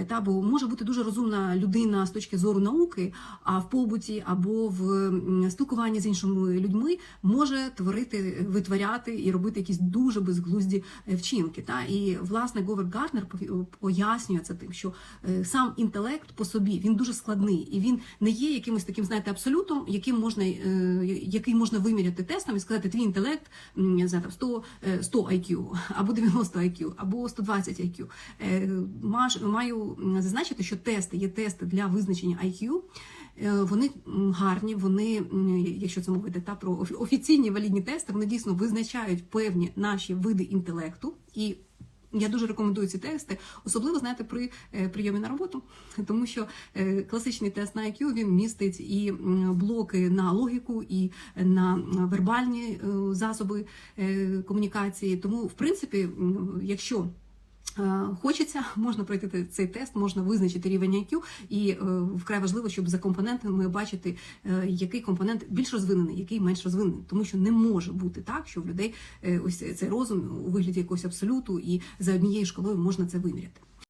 Е, Та бо може бути дуже розумна людина з точки зору науки, а в побуті або в спілкуванні з іншими людьми може творити, витворяти і робити якісь дуже безглузді е, вчинки. Та і власне Говард Гартнер пояснює це тим, що е, сам інтелект по собі він дуже складний і він не є якимось таким, знаєте, абсолютом, яким можна який можна виміряти тестом і сказати, твій інтелект не знаю, там 100, е, 100 IQ, або 90 IQ, або 120 IQ. Маю зазначити, що тести є тести для визначення IQ. Е, Вони гарні, вони, якщо це йде та про офіційні валідні тести, вони дійсно визначають певні наші види інтелекту і. Я дуже рекомендую ці тести, особливо знаєте, при е, прийомі на роботу, тому що е, класичний тест на IQ він містить і блоки на логіку, і на вербальні засоби комунікації. Тому, в принципі, якщо Хочеться, можна пройти цей тест, можна визначити рівень IQ, і е, вкрай важливо, щоб за компонентами бачити, е, який компонент більш розвинений, який менш розвинений, тому що не може бути так, що в людей е, ось цей розум у вигляді якогось абсолюту, і за однією шкалою можна це виміряти.